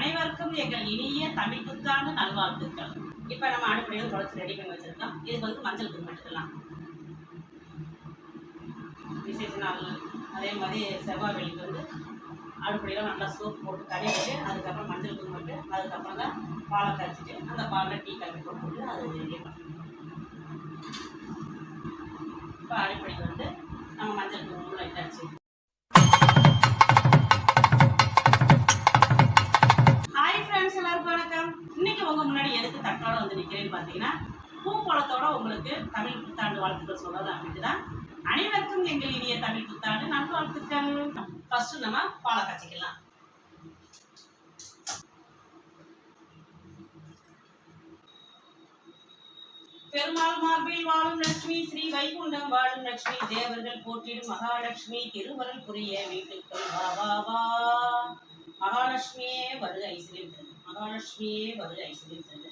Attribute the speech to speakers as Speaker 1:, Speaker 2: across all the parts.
Speaker 1: அனைவருக்கும் எங்கள் இனிய தமிழ் புத்தாண்டு நல்வாழ்த்துக்கள். இப்போ நம்ம அடுப்படியில் குழச்சி ரெடி பண்ணி வச்சிருக்கோம். இதுக்கு வந்து மஞ்சள் தூள் எடுத்துக்கலாம் விசேஷ நாள். அதே மாதிரி செவ்வாய் வெள்ளிக்கு வந்து அடுப்படியில் நல்லா சோப் போட்டு கழுவிட்டு அதுக்கப்புறம் மஞ்சள் தூள் அதுக்கப்புறம் தான் பாலை காய்ச்சிட்டு அந்த பாலில் டீ கலந்து போட்டு போட்டு அது ரெடி பண்ணணும் இப்போ அடுப்படிக்கு வந்து நம்ம மஞ்சள் தூள் லைட்டாச்சு தட்டோட வந்து நிற்கிறேன்னு பார்த்தீங்கன்னா பூக்கோளத்தோட உங்களுக்கு தமிழ் புத்தாண்டு வாழ்த்துக்கள் சொல்லலாம் அப்படின்ட்டு தான் அனைவருக்கும் எங்கள் இனிய தமிழ் புத்தாண்டு நல்வாழ்த்துக்கள். ஃபர்ஸ்ட் நம்ம பாலை காய்ச்சிக்கலாம். பெருமாள் மார்பில் வாழும் லட்சுமி ஸ்ரீ வைகுண்டம் வாழும் லட்சுமி தேவர்கள் போற்றிடும் மகாலட்சுமி திருவருள் புரிய வீட்டுக்குள் வா வா வா. மகாலட்சுமியே வருக ஐஸ்வர்யம் மகாலட்சுமியே வருக ஐஸ்வர்யம்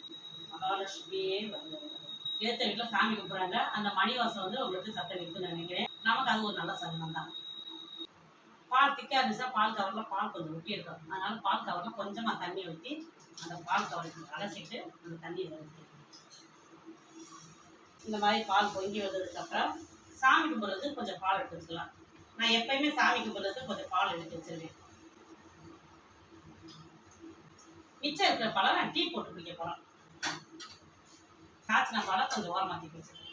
Speaker 1: மகாலட்சுமியே வருக ஏத்த வீட்டில் சாமி கும்பிட்றாங்க. அந்த மணிவாசம் வந்து உங்களுக்கு சத்தம் இருக்குன்னு நினைக்கிறேன். நமக்கு அது ஒரு நல்ல சகுனம் தான். பால் திக்காக இருந்துச்சுன்னா பால் கவரில் பால் கொஞ்சம் ஒட்டி இருக்கும் அதனால பால் கவரில் கொஞ்சமாக தண்ணி ஊற்றி அந்த பால் கவருக்கு அலசிட்டு அந்த தண்ணியை ஊற்றி இந்த மாதிரி பால் பொங்கி வந்ததுக்கப்புறம் சாமி கும்பிட்றது கொஞ்சம் பால் எடுத்து வச்சுக்கலாம். நான் எப்பயுமே சாமி கும்பிட்றது கொஞ்சம் பால் எடுத்து வச்சிருவேன். மிச்சம் இருக்கிற பழம் நான் டீ போட்டு குடிக்க போகிறோம் காய்ச்சின பாலை கொஞ்சம் ஓரமாக தூக்கி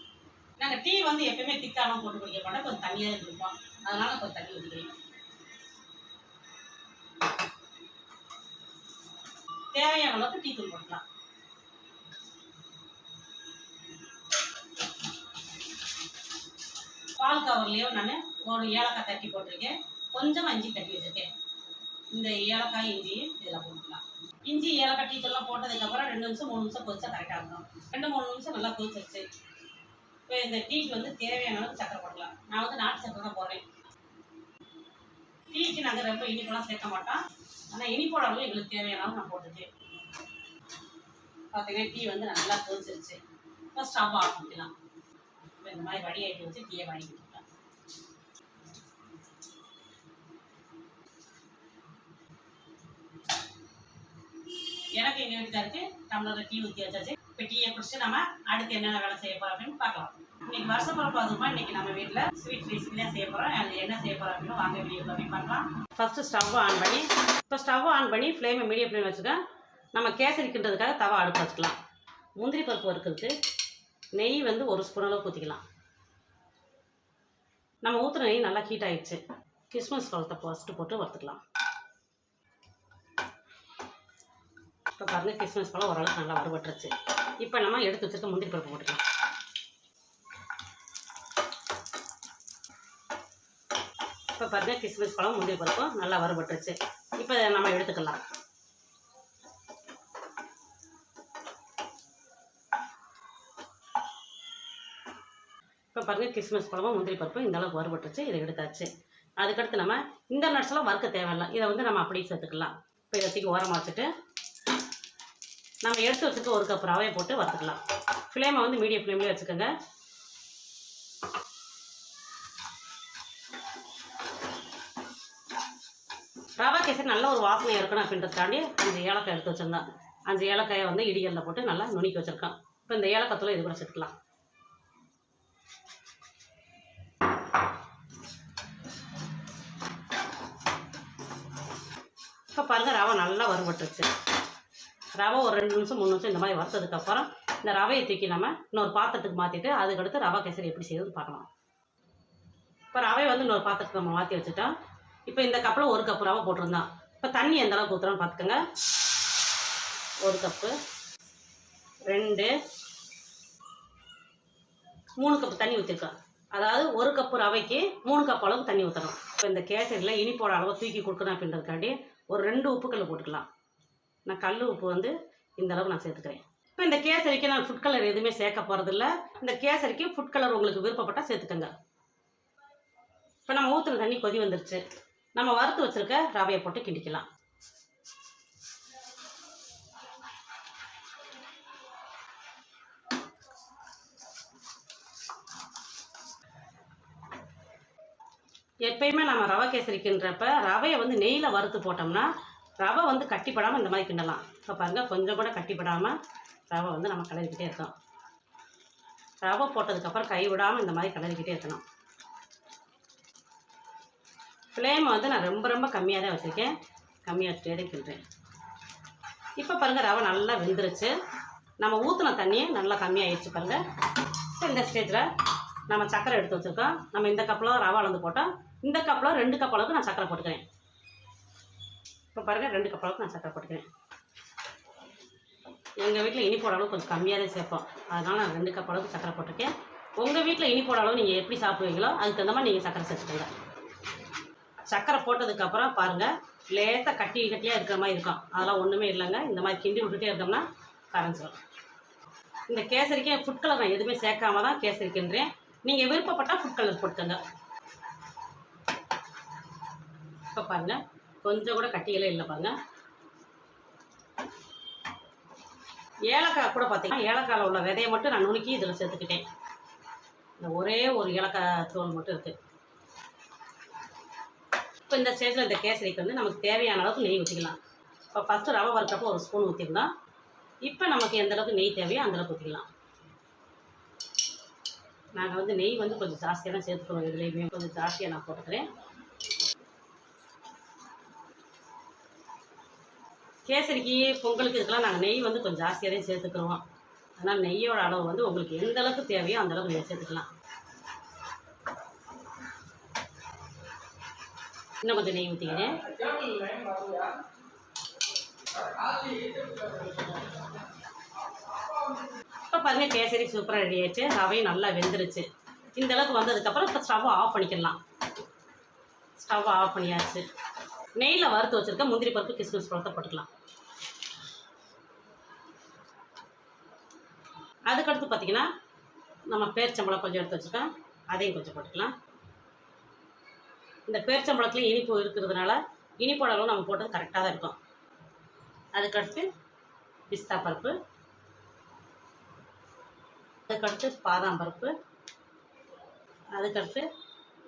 Speaker 1: நாங்கள் டீ வந்து எப்பயுமே திக்காலாம் போட்டு குடிக்க மாட்டோம் கொஞ்சம் தண்ணியாக குடிப்போம். அதனால கொஞ்சம் தண்ணி ஊற்றிக்கிறேன் தேவையான அளவுக்கு டீ தூள் போட்டுக்கலாம். பால் கவர்லேயும் நான் ஒரு ஏலக்காய் தட்டி போட்டிருக்கேன். கொஞ்சம் இஞ்சி தட்டி வச்சுருக்கேன். இந்த ஏலக்காய் இஞ்சியும் இதில் போட்டுக்கலாம். இஞ்சி ஏலக்கட்டி இதெல்லாம் போட்டதுக்கப்புறம் ரெண்டு நிமிஷம் மூணு நிமிஷம் கொதிச்சா கரெக்டாக இருக்கும். ரெண்டு மூணு நிமிஷம் நல்லா கொதிச்சிருச்சு இப்போ இந்த டீக்கு வந்து தேவையான அளவுக்கு சக்கரை போடலாம். நான் வந்து நாட்டு சக்கரை தான் போடுறேன். டீக்கு நாங்கள் ரொம்ப இனிப்பெல்லாம் சேர்க்க மாட்டோம். ஆனால் இனிப்போட அளவு எங்களுக்கு தேவையான அளவு நான் போட்டுட்டேன். பார்த்தீங்கன்னா டீ வந்து நல்லா கொதிச்சிருச்சு இப்போ ஸ்டவ் ஆஃப் பண்ணிக்கலாம் இப்போ இந்த மாதிரி வடி ஆகிட்டு வச்சு டீயை வாங்கிக்கலாம் எனக்கு எங்கள் வீட்டுக்காருக்கு டம்ளரில் டீ ஊற்றி வச்சாச்சு. இப்போ டீயை குடிச்சு நம்ம அடுத்து என்னென்ன வேலை செய்ய போகிறோம் அப்படின்னு பார்க்கலாம். இன்னைக்கு வருஷப்பிறப்பு அதுமா இன்னைக்கு நம்ம வீட்டில் ஸ்வீட் ரெசிபி செய்ய போகிறோம் அது என்ன செய்ய போகிறோம் அப்படின்னு வாங்க வீடியோ போய் பார்க்கலாம். ஃபஸ்ட்டு ஸ்டவ் ஆன் பண்ணி இப்போ ஸ்டவ் ஆன் பண்ணி ஃப்ளேமை மீடியம் ஃப்ளேம் வச்சுக்கேன் நம்ம கேசரிக்கின்றதுக்காக தவா அடுப்பு வச்சுக்கலாம். முந்திரி பருப்பு வறுக்கிறதுக்கு நெய் வந்து ஒரு ஸ்பூன் அளவு ஊற்றிக்கலாம் நம்ம ஊற்றுன நெய் நல்லா ஹீட் ஆகிடுச்சு கிறிஸ்மஸ் பழத்தை ஃபஸ்ட்டு போட்டு வறுத்துக்கலாம். இப்போ பாருங்கள் கிறிஸ்மஸ் பழம் ஓரளவுக்கு நல்லா வறுபட்டுருச்சு. இப்போ நம்ம எடுத்து வச்சுருக்க முந்திரி பருப்பு போட்டுக்கலாம். இப்போ பாருங்கள் கிறிஸ்மஸ் பழம் முந்திரி பருப்பும் நல்லா வறுபட்டுருச்சு. இப்போ இதை நம்ம எடுத்துக்கலாம். இப்போ பாருங்கள் கிறிஸ்மஸ் பழமும் முந்திரி பருப்பும் இந்த அளவுக்கு வறுபட்டுருச்சு. இதை எடுத்தாச்சு. அதுக்கடுத்து நம்ம இந்த நட்ஸ்லாம் வறுக்க தேவையில்லை. இதை வந்து நம்ம அப்படியே சேர்த்துக்கலாம். இப்போ இதை தூக்கி ஓரமாக வச்சுட்டு நம்ம எடுத்து வச்சுக்க ஒரு கப் ரவையை போட்டு வறுத்துக்கலாம். ஃப்ளேமை வந்து மீடியம் ஃப்ளேம்லேயே வச்சுக்கோங்க. ரவா கேசரி நல்ல ஒரு வாசனை இருக்கணும் அப்படின்றதுக்காண்டி அஞ்சு ஏலக்காய் எடுத்து வச்சுருந்தேன். அஞ்சு ஏலக்காயை வந்து இடிகளில் போட்டு நல்லா நுணுக்கி வச்சுருக்கேன். இப்போ இந்த ஏலக்காத்தில் இது கூட சேர்த்துக்கலாம். இப்போ பாருங்கள் ரவை நல்லா வறுபட்டுருச்சு. ரவை ஒரு ரெண்டு நிமிஷம் மூணு நிமிஷம் இந்த மாதிரி வறுத்ததுக்கப்புறம் இந்த ரவையை தூக்கி நம்ம இன்னொரு பாத்திரத்துக்கு மாற்றிட்டு அதுக்கடுத்து ரவை கேசரி எப்படி செய்யுதுன்னு பார்க்கலாம். இப்போ ரவை வந்து இன்னொரு பாத்திரத்துக்கு நம்ம மாற்றி வச்சுட்டோம். இப்போ இந்த கப்பில் ஒரு கப் ரவை போட்டிருந்தோம் இப்போ தண்ணி எந்த அளவுக்கு ஊற்றுறோன்னு பார்த்துக்கோங்க. ஒரு கப்பு ரெண்டு மூணு கப்பு தண்ணி ஊற்றிருக்கோம் அதாவது ஒரு கப்பு ரவைக்கு மூணு கப் அளவுக்கு தண்ணி ஊற்றணும் இப்போ இந்த கேசரியில் இனிப்போட அளவை தூக்கி கொடுக்கணும் அப்படின்றதுக்காண்டி ஒரு ரெண்டு உப்புக்கல் போட்டுக்கலாம். நான் கல் உப்பு வந்து இந்த நான் சேர்த்துக்கிறேன். இப்போ இந்த கேசரிக்கு நான் ஃபுட் கலர் எதுவுமே சேர்க்க போகிறதில்ல இந்த கேசரிக்கு ஃபுட் கலர் உங்களுக்கு விருப்பப்பட்டால் சேர்த்துக்கோங்க. இப்போ நம்ம ஊற்றுன தண்ணி கொதி வந்துருச்சு. நம்ம வறுத்து வச்சுருக்க ரவையை போட்டு கிண்டிக்கலாம். எப்பயுமே நம்ம ரவை கேசரிக்குன்றப்ப ரவையை வந்து நெய்யில் வறுத்து போட்டோம்னா ரவை வந்து கட்டிப்படாமல் இந்த மாதிரி கிண்டலாம். இப்போ பாருங்கள் கொஞ்சம் கூட கட்டிப்படாமல் ரவை வந்து நம்ம கிளறிக்கிட்டே இருக்கோம் ரவை போட்டதுக்கப்புறம் கை விடாமல் இந்த மாதிரி கிளறிக்கிட்டே இருக்கணும். ஃப்ளேம் வந்து நான் ரொம்ப ரொம்ப கம்மியாக தான் வச்சுருக்கேன். கம்மியாக வச்சுட்டே தான் கிண்டுறேன் இப்போ பாருங்கள் ரவை நல்லா வெந்துருச்சு. நம்ம ஊற்றின தண்ணியை நல்லா கம்மியாகிடுச்சு பாருங்கள் இப்போ இந்த ஸ்டேஜில் நம்ம சக்கரை எடுத்து வச்சுருக்கோம். நம்ம இந்த கப்பில் ரவை அளந்து போட்டோம். இந்த கப்பில் ரெண்டு கப் அளவுக்கு நான் சக்கரை போட்டுக்கிறேன். இப்போ பாருங்கள் ரெண்டு கப் அளவுக்கு நான் சக்கரை போட்டுக்கிறேன். எங்கள் வீட்டில் இனிப்போட அளவு கொஞ்சம் கம்மியாக தான் சேர்ப்போம். அதனால் நான் ரெண்டு கப் அளவுக்கு சக்கரை போட்டிருக்கேன். உங்கள் வீட்டில் இனிப்போட அளவு நீங்கள் எப்படி சாப்பிடுவீங்களோ அதுக்கு தகுந்த மாதிரி நீங்கள் சக்கரை சேர்த்துக்கோங்க. சர்க்கரை போட்டதுக்கப்புறம் பாருங்கள் லேசாக கட்டி கட்டியாக இருக்கிற மாதிரி இருக்கும். அதெல்லாம் ஒன்றுமே இல்லைங்க. இந்த மாதிரி கிண்டி விட்டுட்டே இருந்தோம்னா கரைஞ்சிடும் இந்த கேசரிக்கு ஃபுட் கலர் நான் எதுவுமே சேர்க்காம தான் கேசரி கிண்டுறேன். நீங்கள் விருப்பப்பட்டால் ஃபுட் கலர் போட்டுக்கோங்க. இப்போ பாருங்கள் கொஞ்சம் கூட கட்டிகளே இல்லை பாருங்க. ஏலக்காய் கூட பார்த்தீங்கன்னா ஏலக்காயில் உள்ள விதையை மட்டும் நான் நுணுக்கி இதில் சேர்த்துக்கிட்டேன். இந்த ஒரே ஒரு ஏலக்காய் தோல் மட்டும் இருக்குது இப்போ இந்த ஸ்டேஜில் இந்த கேசரிக்கு வந்து நமக்கு தேவையான அளவுக்கு நெய் ஊற்றிக்கலாம் இப்போ ஃபஸ்ட்டு ரவை வறுத்தப்போ ஒரு ஸ்பூன் ஊற்றிருந்தோம் இப்போ நமக்கு எந்த அளவுக்கு நெய் தேவையோ அந்தளவுக்கு ஊற்றிக்கலாம் நாங்கள் வந்து நெய் வந்து கொஞ்சம் ஜாஸ்தியாக தான் சேர்த்துக்கிறோம் இதுலேயுமே கொஞ்சம் ஜாஸ்தியாக நான் போட்டுக்கிறேன். கேசரிக்கு பொங்கலுக்கு இதுக்கெல்லாம் நாங்கள் நெய் வந்து கொஞ்சம் ஜாஸ்தியாக தான் சேர்த்துக்கிறோம். ஆனால் நெய்யோட அளவு வந்து உங்களுக்கு எந்த அளவுக்கு தேவையோ அந்த அளவுக்கு நீங்கள் சேர்த்துக்கலாம். இன்னும் கொஞ்சம் நெய் ஊற்றிக்கிறேன் இப்போ பாருங்கள் கேசரி சூப்பராக ரெடி ஆகிடுச்சு ரவையும் நல்லா வெந்துருச்சு. இந்த அளவுக்கு வந்ததுக்கப்புறம் இப்போ ஸ்டவ் ஆஃப் பண்ணிக்கலாம். ஸ்டவ் ஆஃப் பண்ணியாச்சு. நெய்யில் வறுத்து வச்சுருக்க முந்திரி பருப்பு கிஸ்மிஸ் பழத்தை போட்டுக்கலாம். அதுக்கடுத்து பார்த்தீங்கன்னா நம்ம பேரிச்சம்பளம் கொஞ்சம் எடுத்து வச்சுருக்கோம் அதையும் கொஞ்சம் போட்டுக்கலாம். இந்த பேரிச்சம்பழத்துலேயும் இனிப்பு இருக்கிறதுனால இனிப்போட அளவு நம்ம போட்டது கரெக்டாக தான் இருக்கும். அதுக்கடுத்து பிஸ்தா பருப்பு. அதுக்கடுத்து பாதாம் பருப்பு. அதுக்கடுத்து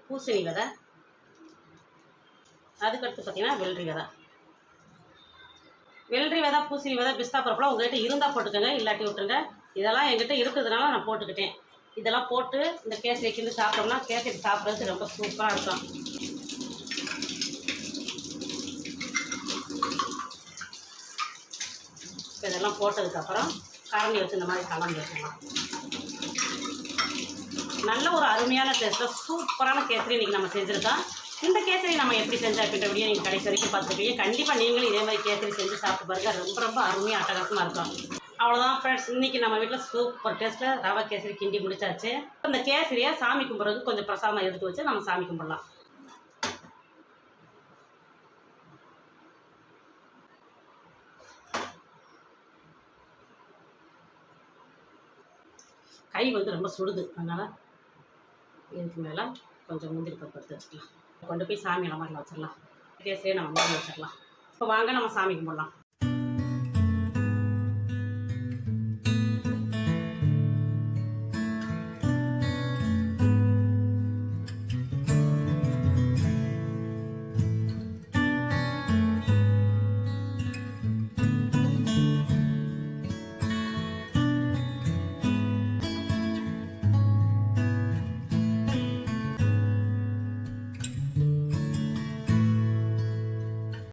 Speaker 1: பூசணி விதை. அதுக்கடுத்து பார்த்தீங்கன்னா வெள்ளரி விதை. வெள்ளரி விதை பூசணி விதை பிஸ்தா பருப்புலாம் உங்கள்கிட்ட இருந்தால் போட்டுக்கோங்க இல்லாட்டி விட்டுருங்க. இதெல்லாம் என்கிட்ட இருக்கிறதுனால நான் போட்டுக்கிட்டேன். இதெல்லாம் போட்டு இந்த கேசரி கிண்டு சாப்பிட்டோம்னா கேசரி சாப்பிட்றதுக்கு ரொம்ப சூப்பராக இருக்கும். இதெல்லாம் போட்டதுக்கப்புறம் கரண்டி வச்சு இந்த மாதிரி கலந்து வச்சுக்கலாம். நல்ல ஒரு அருமையான டேஸ்ட்டில் சூப்பரான கேசரி இன்றைக்கி நம்ம செஞ்சுருக்கோம். இந்த கேசரி நம்ம எப்படி செஞ்சா அப்படின்ற வீடியோ நீங்கள் கடைசி வரைக்கும் பார்த்துருப்பீங்க. கண்டிப்பாக நீங்களும் இதே மாதிரி கேசரி செஞ்சு சாப்பிட்டு பாருங்க. ரொம்ப ரொம்ப அருமையாக அட்டகாசமாக இருக்கும். அவ்வளோதான் ஃப்ரெண்ட்ஸ் இன்றைக்கி நம்ம வீட்டில் சூப்பர் டேஸ்ட்டில் ரவா கேசரி கிண்டி முடிச்சாச்சு. இந்த கேசரியை சாமி கும்பிட்றதுக்கு கொஞ்சம் பிரசாதமாக எடுத்து வச்சு நம்ம சாமி கும்பிடலாம். கை வந்து ரொம்ப சுடுது. அதனால் இதுக்கு மேலே கொஞ்சம் முந்திரி பருப்பு எடுத்து வச்சுக்கலாம். கொண்டு போய் சாமி அலமாரியில் வச்சிடலாம் கேசரியை நம்ம மூடி வச்சிடலாம் இப்போ வாங்க நம்ம சாமி கும்பிடலாம்.